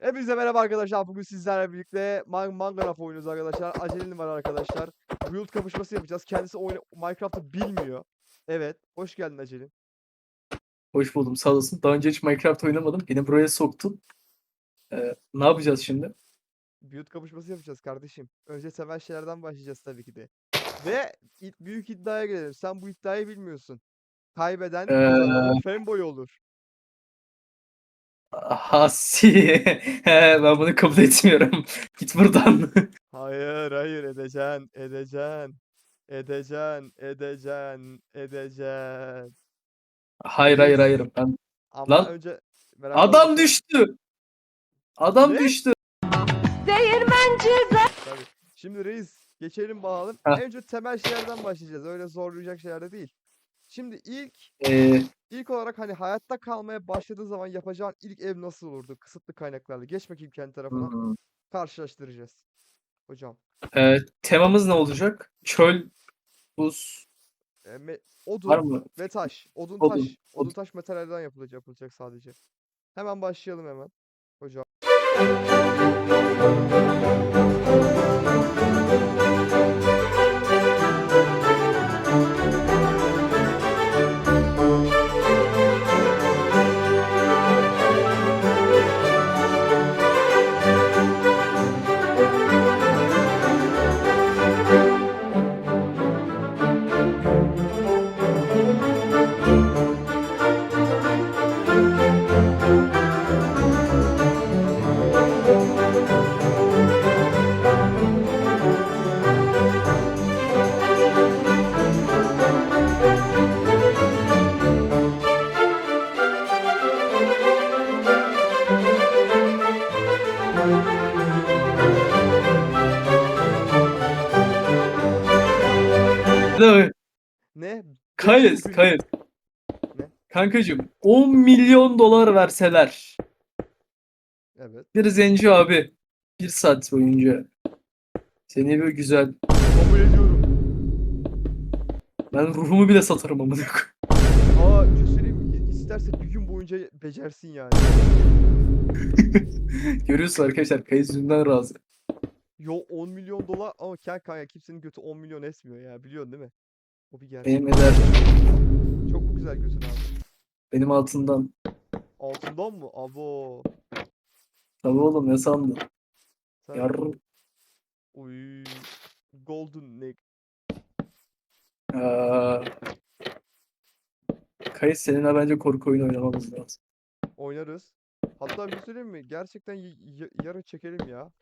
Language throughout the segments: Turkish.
Hepinize merhaba arkadaşlar. Bugün sizlerle birlikte Man Mangraf oynuyoruz arkadaşlar. Aceleli var arkadaşlar. Build kapışması yapacağız. Kendisi oyunu Minecraft'ı bilmiyor. Evet. Hoş geldin Acelin. Hoş buldum sağ olasın. Daha önce hiç Minecraft oynamadım. Beni buraya soktun. Ee, ne yapacağız şimdi? Build kapışması yapacağız kardeşim. Önce temel şeylerden başlayacağız tabii ki de. Ve büyük iddiaya gelelim. Sen bu iddiayı bilmiyorsun. Kaybeden Ee, fanboy olur. Hasi. Ben bunu kabul etmiyorum. Git buradan. Hayır hayır edeceksin. Edeceksin. Edeceksin. Edeceksin. Edeceksin. hayır hayır hayır. Ben... Ama Lan, önce merak Adam etme. düştü. Adam Ne? düştü. Tabii. Şimdi reis geçelim bakalım. Heh. Önce temel şeylerden başlayacağız. Öyle zorlayacak şeyler de değil. Şimdi ilk Ee, ilk olarak hani hayatta kalmaya başladığın zaman yapacağın ilk ev nasıl olurdu? Kısıtlı kaynaklarla. Geç bakayım kendi tarafına. hmm, Karşılaştıracağız. Hocam. ee, temamız ne olacak? Çöl, buz E, me- odun var mı? ve taş. Odun, Odun, taş. Odun odun. taş materyalden yapılacak, yapılacak sadece. Hemen başlayalım hemen. Hocam. Ne? Ne? Kayıt, 500 bin- kayıt. Ne? Kankacığım 10 milyon dolar verseler Evet. bir zenci abi bir saat boyunca seni böyle güzel Kabul ediyorum. ben ruhumu bile satarım amına koyayım. Aa bir şey söyleyeyim mi? İ- İsterse bir gün boyunca becersin yani. Görüyorsun arkadaşlar kayıt yüzünden razı. Yo 10 milyon dolar ama kel kanka kimsenin götü 10 milyon esmiyor ya biliyorsun değil mi? O bir gerçek. Benim eder Çok mu güzel götün abi? benim altından. Altından mı? Abo. Tabii oğlum ne sandın? Sen... Yar Uy. Golden neck. Aa. Kayıt seninle bence korku oyunu oynamamız lazım. Oynarız. Hatta bir şey söyleyeyim mi? Gerçekten yarın çekelim ya.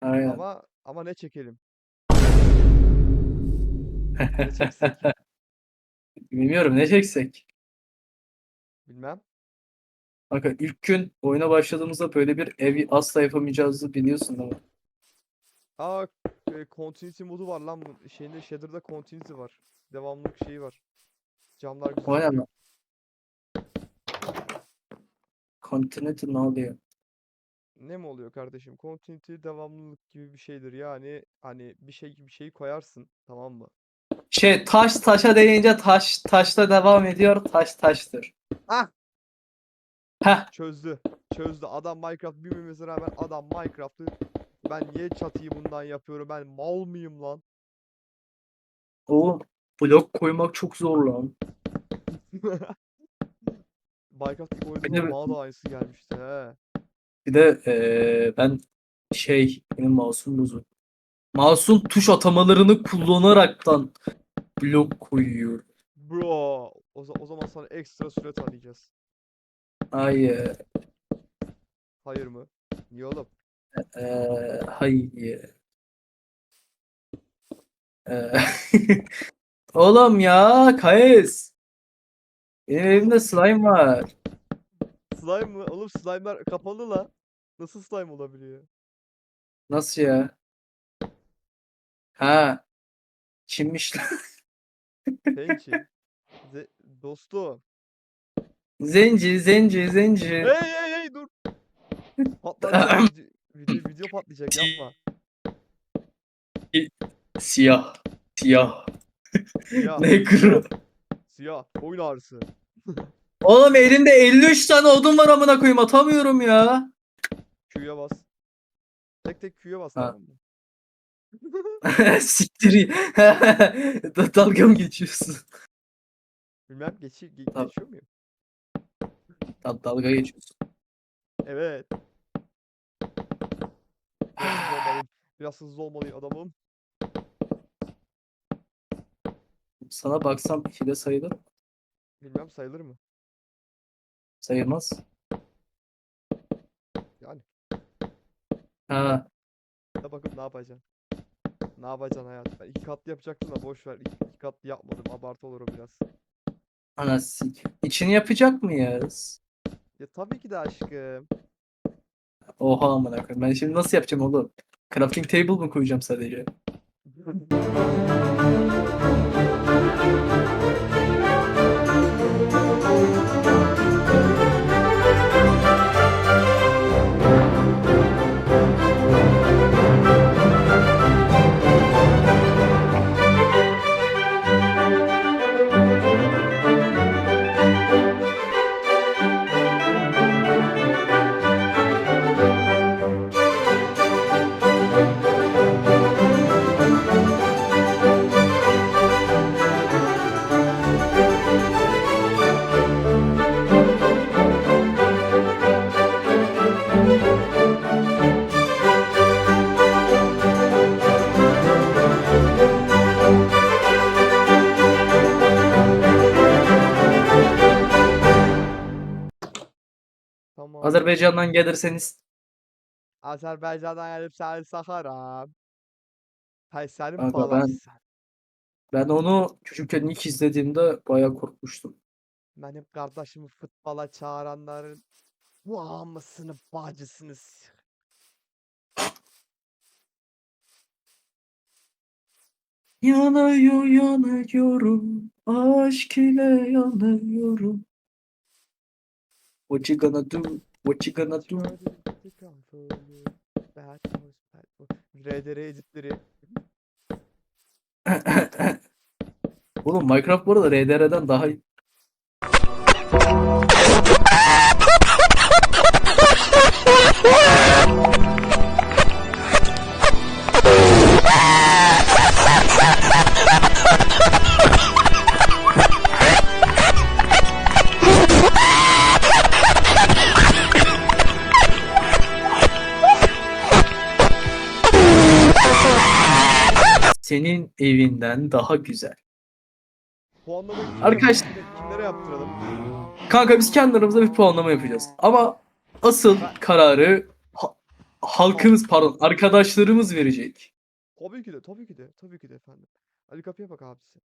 Aynen. Ama ama ne çekelim? Ne çeksek? Bilmiyorum ne çeksek. Bilmem. Kanka ilk gün oyuna başladığımızda böyle bir evi asla yapamayacağızı biliyorsun değil mi? Aa e, continuity modu var lan bu şeyinde shader'da continuity var. Devamlılık şeyi var. Camlar güzel. Lan? Continental ne oluyor? Ne mi oluyor kardeşim? Continuity devamlılık gibi bir şeydir. Yani hani bir şey bir şeyi koyarsın, tamam mı? Şey taş taşa değince taş taşla devam ediyor taş taştır. Ah! Heh Çözdü. Çözdü. Adam Minecraft bilmemesine rağmen adam Minecraft'ı ben niye çatıyı bundan yapıyorum? Ben mal mıyım lan? oğlum blok koymak çok zor lan. Minecraft ilk de- bana da aynısı gelmişti he. Bir de eee, ben şey benim mouse'um bozuk. Mouse'un tuş atamalarını kullanaraktan blok koyuyor. Bro. O, za- o zaman sana ekstra süre tanıyacağız. Ay eee, Hayır mı? Niye oğlum? eee, hay eee. Eee, Oğlum ya Kayes. Benim evimde slime var. Slime mı? Oğlum slime'lar kapalı la. Nasıl slime olabiliyor? Nasıl ya? Ha. Kimmiş lan? Pençi. Ze- dostum. Zenci, zenci, zenci. Hey hey hey dur. Patlayacak video, video, video patlayacak yapma. Siyah. Siyah. Siyah. Negro. Siyah. Oyun ağrısı. Oğlum elimde 53 tane odun var amına koyayım atamıyorum ya. Q'ya bas. Tek tek Q'ya bas Ha. mı? Siktir. Da- Dalga mı geçiyorsun? Bilmem geçi ge- Tamam. geçiyor muyum? Dal- Dalga geçiyorsun. Evet. Biraz hızlı olmalıyım. Biraz hızlı olmalıyım adamım. Sana baksam hile sayılır. Bilmem sayılır mı? Sayılmaz. Yani. Ha, Da bakıp ne yapacaksın? Ne yapacaksın hayat? Ben iki katlı yapacaktım da boş ver. İki, iki katlı yapmadım. Abartı olur o biraz. ana sik. İçini yapacak mıyız? Ya tabii ki de aşkım. Oha amına koyayım. Ben şimdi nasıl yapacağım oğlum? Crafting table mı koyacağım sadece? Azerbaycan'dan gelirseniz Azerbaycan'dan gelip seni sakarım. Hay senin Kanka ben- palasın. ben onu çocukken ilk izlediğimde bayağı korkmuştum. Benim kardeşimi futbola çağıranların bu amısını bacısını s- Yanıyor yanıyorum. Aşk ile yanıyorum. What you gonna do? What you gonna do? RDR editleri. Oğlum Minecraft bu arada RDR'den daha iyi. Senin evinden daha güzel. Puanlamayı Arkadaş- kimlere, kimlere yaptıralım? Kanka biz kendi aramızda bir puanlama yapacağız. Ama asıl kararı ha- halkımız pardon arkadaşlarımız verecek. Tabii ki de, tabii ki de, tabii ki de efendim. Ali kapıya bak abisi.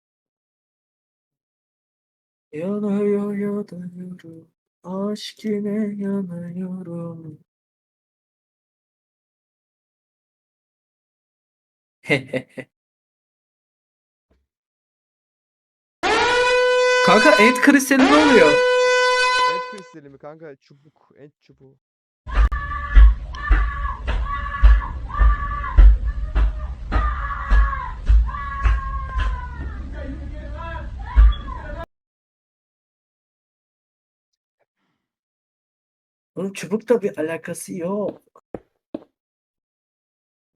Yanıyor yanıyorum. Aşk ile yanıyorum. Kanka Ant kristali ne oluyor? Ent kristali mi kanka? Çubuk, ent çubuğu. Oğlum çubukla bir alakası yok.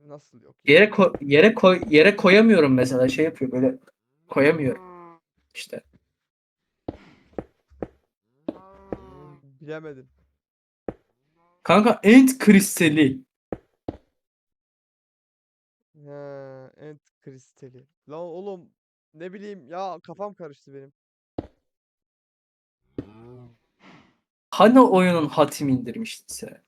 Nasıl yok? Yere ko- yere koy yere koyamıyorum mesela şey yapıyor böyle koyamıyorum işte. Hmm, Bilemedim. Kanka Ant kristali. He, ent kristali. Lan oğlum ne bileyim ya kafam karıştı benim. Hani oyunun hatimi indirmiştin sen?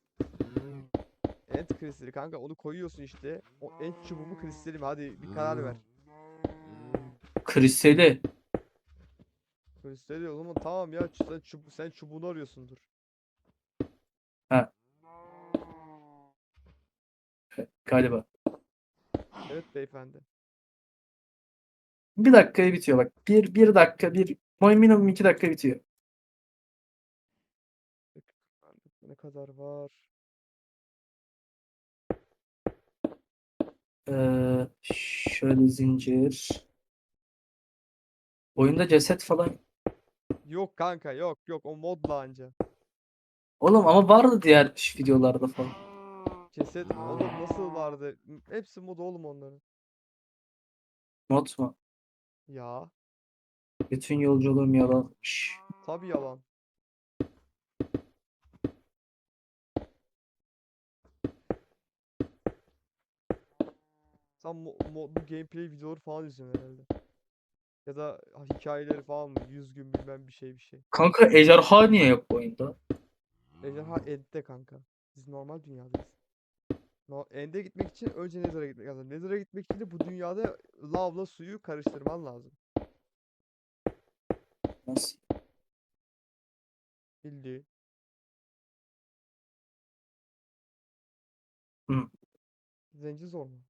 Ent kristali kanka onu koyuyorsun işte. O ent çubuğu mu kristali mi? Hadi bir karar ver. Kristali. Kristali o zaman tamam ya ç- sen, çubu sen çubuğunu arıyorsundur. Galiba. Evet beyefendi. Bir dakikaya bitiyor bak. Bir, bir dakika, bir minimum iki dakika bitiyor. Ne kadar var? Ee, şöyle zincir. Oyunda ceset falan Yok kanka yok yok o modla anca. Oğlum ama vardı diğer videolarda falan. Ceset oğlum nasıl vardı? Hepsi mod oğlum onların. Not mu? Ya Bütün yolculuğum yalanmış. tabii yalan. Sen mo modlu gameplay videoları falan izliyorsun herhalde. Ya da hikayeleri falan mı? 100 gün bilmem bir şey bir şey. Kanka ejderha niye yok bu oyunda? Ejderha End'de kanka. Biz normal dünyadayız. No, End'e gitmek için önce Nether'a gitmek lazım. Nether'a gitmek için de bu dünyada lavla suyu karıştırman lazım. Nasıl? Bildiğin. Hı. Zenci zor mu?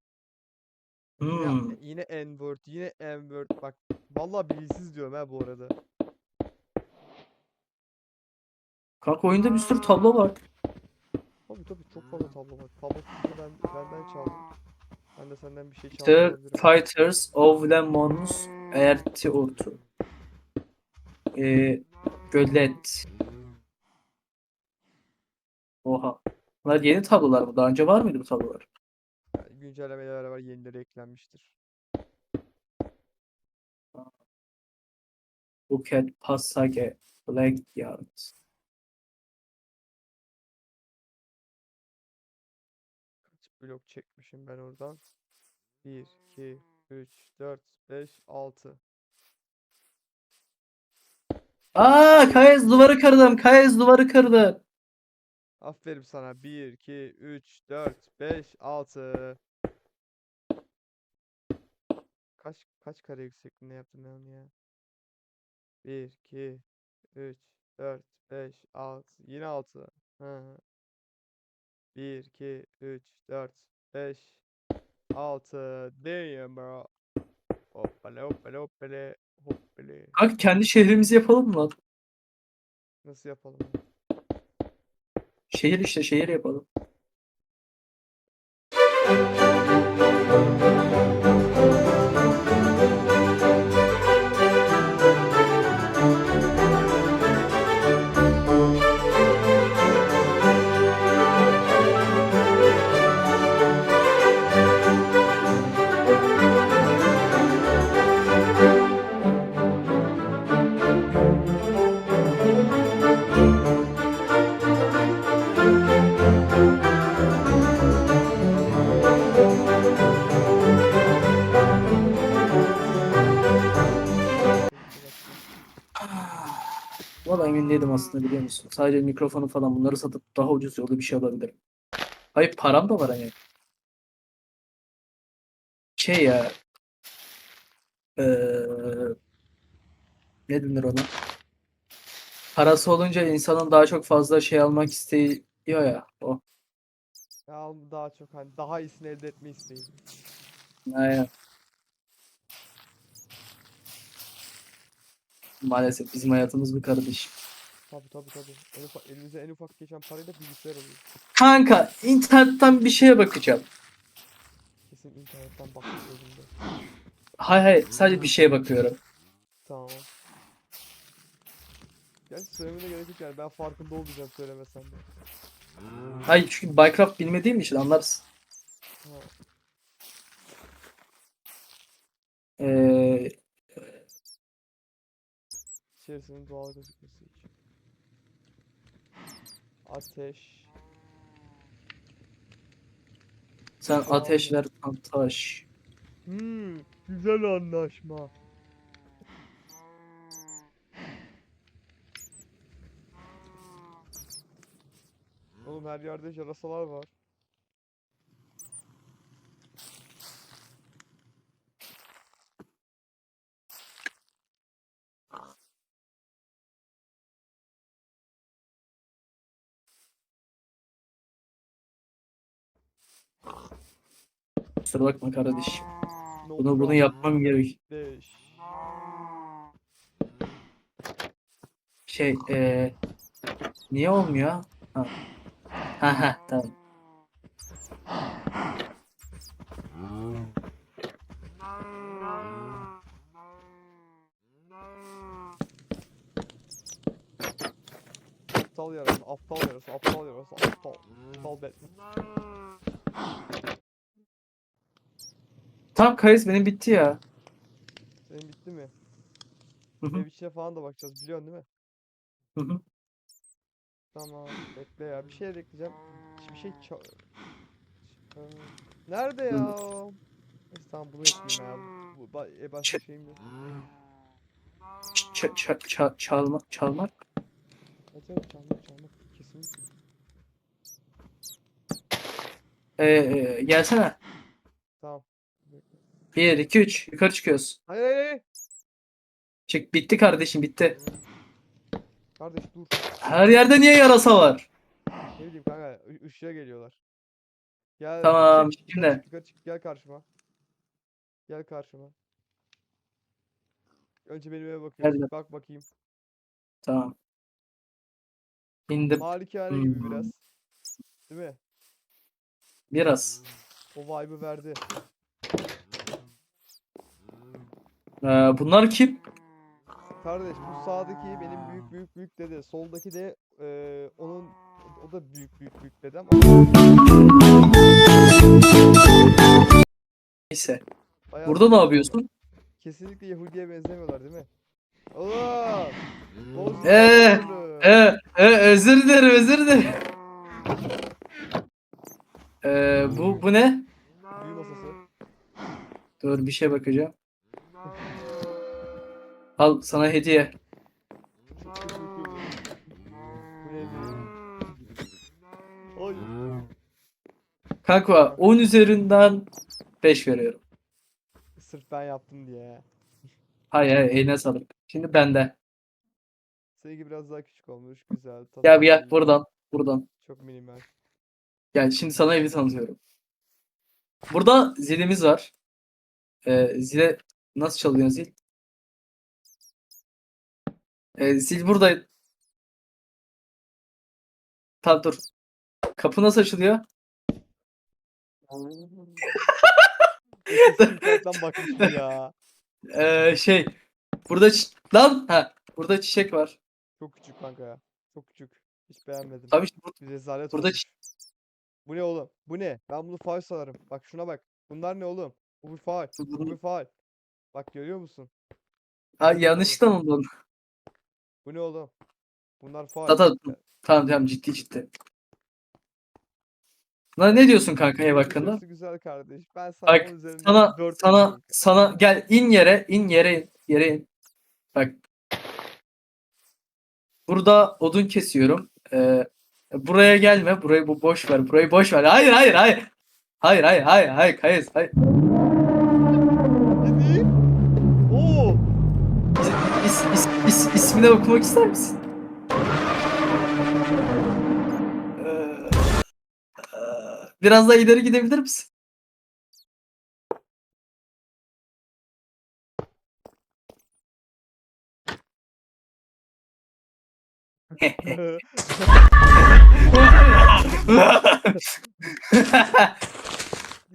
Yine, Hmm. yine N-word, yine M-word. Bak vallahi bilgisiz diyorum ha bu arada. Kanka oyunda bir sürü tablo var. Tabii tabii çok fazla tablo var. Tablo ben benden çaldım. Ben de senden bir şey çalmış The olabilirim. Fighters of Lemons Ertiortu. Ee, Gölet. Oha. Bunlar yeni tablolar mı? Daha önce var mıydı bu tablolar? Yani güncellemeyle beraber yenileri eklenmiştir. Buket Passage Blackyard. Kaç blok çekmişim ben oradan? 1, 2, 3, 4, 5, 6. Aa, Kayız duvarı kırdım. Kayız duvarı kırdı. Aferin sana. 1, 2, 3, 4, 5, 6. Kaç kaç kare yüksekliğinde yaptım ben onu ya? 1, 2, 3, 4, 5, 6. Yine 6. Hı. 1, 2, 3, 4, 5, 6. Damn bro. Hoppale hoppale hoppale. Hoppale. Kanka kendi şehrimizi yapalım mı lan? Nasıl yapalım? ya? Şehir işte şehir yapalım. Değilim aslında biliyor musun? Sadece mikrofonu falan bunları satıp daha ucuz yolda bir şey alabilirim. Hayır param da var hani. Şey ya. Eee ne denir ona? Parası olunca insanın daha çok fazla şey almak isteği ya. O. Ya daha çok hani daha iyisini elde etme isteği. Aynen. Maalesef bizim hayatımız bu kardeşim. Tabii tabii tabii. En ufak, elimize en ufak geçen parayla bilgisayar alıyoruz. Kanka internetten bir şeye bakacağım. Kesin internetten bakmış gözümde. Hay hay sadece bir şeye bakıyorum. Tamam. Gerçi söylemene gerek yok yani ben farkında olmayacağım söylemesen de. Hayır çünkü Minecraft bilmediğim için anlarsın. Ha. Ee, İçerisinin doğal gözükmesi için. Ateş. sen ateş ver ben taş. Hmm, güzel anlaşma. Oğlum her yerde yarasalar var. Kusura bakma kardeşim. Bunu bunu yapmam gerek. Şey ee, niye olmuyor? Ha. Ha ha tamam. aptal yarası, aptal yarası, aptal yarası, aptal. Aptal Batman. Tamam Kayıs benim bitti ya. Senin bitti mi? Hı hı, Ev içine falan da bakacağız biliyorsun değil mi? hı hı. Tamam bekle ya bir şey ekleyeceğim. Bir şey ça- Ee, Nerede ya? bunu ekleyeyim ya. Bu ba- e, başka şeyim yok. Ç- ç- ç- çalmak, çalmak. Evet evet çalmak çalmak kesinlikle. Ee, e, gelsene. Tamam. Bekle. 1, 2, 3. Yukarı çıkıyoruz. Hayır hayır hayır. Çık bitti kardeşim bitti. Kardeş dur. Her yerde niye yarasa var? Ne bileyim kanka ı- ışığa geliyorlar. Gel Tamam, çık, yukarı şimdi. çık, yukarı çık, gel karşıma. Gel karşıma. Önce benim eve bakıyoruz. Geldim. Bak bakayım. Tamam. İndim. Malikane gibi Hmm. biraz. Değil mi? Biraz. O vibe'ı verdi. Ee, bunlar kim? Kardeş bu sağdaki benim büyük büyük büyük dede. Soldaki de eee, onun o da büyük büyük büyük dedem. Neyse. bayağı Burada ne yapıyorsun? Kesinlikle Yahudi'ye benzemiyorlar değil mi? Oğlum! Bozdun Ee, oyunu. Ee, e, özür dilerim özür dilerim. Ee, bu bu ne? Büyü masası. Dur bir şey bakacağım. Al sana hediye. Oy. Kanka 10 üzerinden 5 veriyorum. Sırf ben yaptım diye. Hayır hayır eline sağlık. Şimdi bende. Seninki biraz daha küçük olmuş. Güzel. Gel gel iyi, buradan. Buradan. Çok minimal. Gel şimdi sana evi tanıtıyorum. Burada zilimiz var. Ee, zile nasıl çalıyor zil? Ee, zil burada. Tamam dur. Kapı nasıl açılıyor? İnternetten bakmıştım ya. Ee, şey. Burada çi- lan ha burada çiçek var. Çok küçük kanka ya. Çok küçük. Hiç beğenmedim. Abi işte bur- Bir rezalet burada olmuş. Bu ne oğlum? Bu ne? Ben bunu faul sanarım. Bak şuna bak. Bunlar ne oğlum? Bu bir faul. Bu bir faul. Bak görüyor musun? Ha, yanlışlıkla mı buldun? Bu ne oğlum? Bunlar faul. Tamam, Tamam tamam ciddi ciddi. Lan ne diyorsun kanka ev hakkında? Güzel kardeş. Ben sana Bak, Sana 4 sana sana gel in yere in yere yere in. Bak. Burada odun kesiyorum. Ee, buraya gelme. Burayı bu boş ver. Burayı boş ver. Hayır hayır hayır. Hayır hayır hayır hayır hayır. hayır. İsmini okumak ister misin? Ee, Biraz daha ileri gidebilir misin?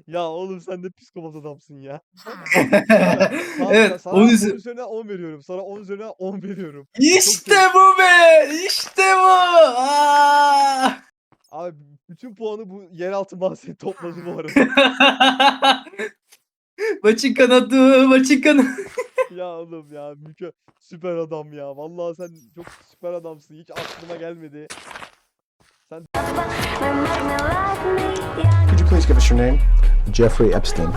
Ya oğlum sen de psikopat adamsın ya. Evet, sana onun 10 üzerine- üzerinden 10 veriyorum. Sana 10 üzerinden 10 veriyorum. İşte bu be! İşte bu! Aa! Abi bütün puanı bu yeraltı mahzeni topladı bu arada. maçın kanadı, maçın kanadı. ya oğlum ya müke süper adam ya. Vallahi sen çok süper adamsın. Hiç aklıma gelmedi. Could you please give us your name? Jeffrey Epstein.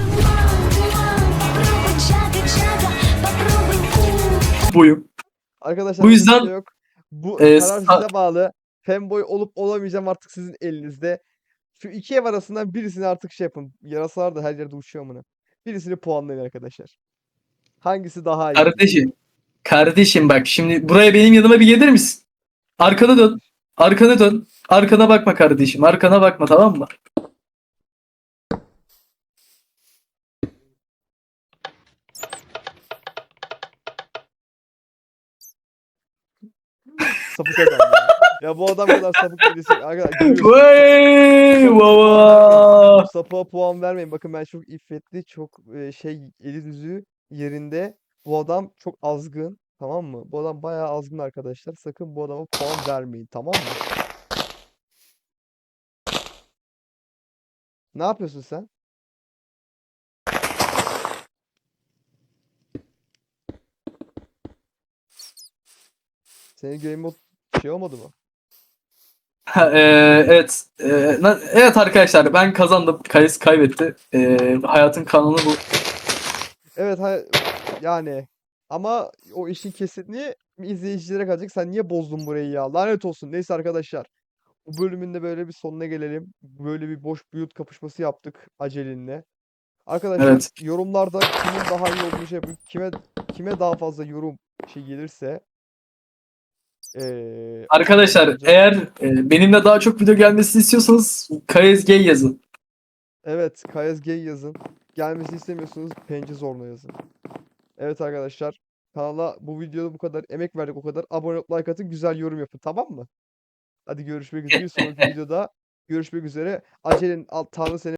Boyum. Arkadaşlar Bu yüzden, şey yok. Bu e, karar size bağlı. Fanboy olup olamayacağım artık sizin elinizde. Şu iki ev arasından birisini artık şey yapın. Yarasalar da her yerde uçuyor amına. Birisini puanlayın arkadaşlar. Hangisi daha iyi? Kardeşim. Kardeşim bak şimdi buraya benim yanıma bir gelir misin? Arkana dön. Arkana dön. Arkana bakma kardeşim. Arkana bakma tamam mı? Sapık adam ya. Ya bu adam kadar sapık birisi. Vay baba. Sapığa puan vermeyin. Bakın ben çok iffetli, çok e, şey eli yüzü yerinde. Bu adam çok azgın. Tamam mı? Bu adam bayağı azgın arkadaşlar. Sakın bu adama puan vermeyin. Tamam mı? Ne yapıyorsun sen? Senin game mode şey olmadı mı? Ha, e, evet. E, evet arkadaşlar ben kazandım. Kayıs kaybetti. E, hayatın kanunu bu. Evet hay- yani ama o işin kesinliği izleyicilere kalacak. Sen niye bozdun burayı ya? Lanet olsun. Neyse arkadaşlar. Bu bölümün de böyle bir sonuna gelelim. Böyle bir boş build kapışması yaptık acelinle. Arkadaşlar Evet. yorumlarda kimin daha iyi olduğunu şey yapın. Kime kime daha fazla yorum şey gelirse eee Arkadaşlar eğer e, benimle daha çok video gelmesini istiyorsanız KSG yazın. Evet, KSG yazın. Gelmesini istemiyorsunuz, Penci Zorno yazın. Evet arkadaşlar, kanala bu videoda bu kadar emek verdik o kadar. Abone olup like atın, güzel yorum yapın, tamam mı? Hadi görüşmek üzere. Sonraki videoda görüşmek üzere. Acelin alt Tanrı seni